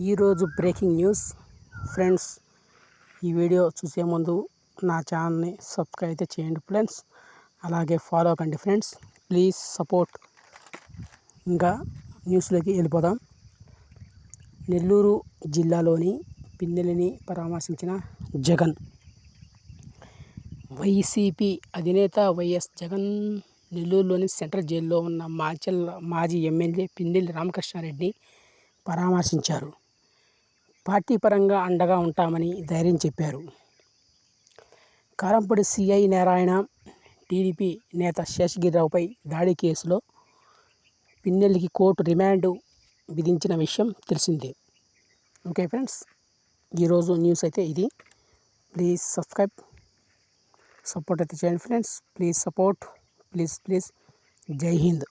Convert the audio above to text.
ఈరోజు breaking news. Friends ఈ video చూసే ముందు నా ఛానల్ని సబ్స్క్రైబ్ అయితే చేయండి ఫ్రెండ్స్. అలాగే ఫాలో కండి ఫ్రెండ్స్. Please support. ఇంకా న్యూస్లోకి వెళ్ళిపోదాం. నెల్లూరు జిల్లాలోని పిన్నెలిని పరామర్శించిన జగన్. వైసీపీ అధినేత వైఎస్ జగన్ నెల్లూరులోని సెంట్రల్ జైల్లో ఉన్న మాచెల్ల మాజీ ఎమ్మెల్యే పిన్నెల్లి రామకృష్ణారెడ్డిని పరామర్శించారు. పార్టీ పరంగా అండగా ఉంటామని ధైర్యం చెప్పారు. కారంపూడి సిఐ నారాయణ టీడీపీ నేత శేషగిరిరావుపై దాడి కేసులో పిన్నెల్లికి కోర్టు రిమాండ్ విధించిన విషయం తెలిసిందే. ఓకే ఫ్రెండ్స్ ఈరోజు న్యూస్ అయితే ఇది. ప్లీజ్ సబ్స్క్రైబ్ సపోర్ట్ అయితే చేయండి friends. Please support please please. జై హింద్.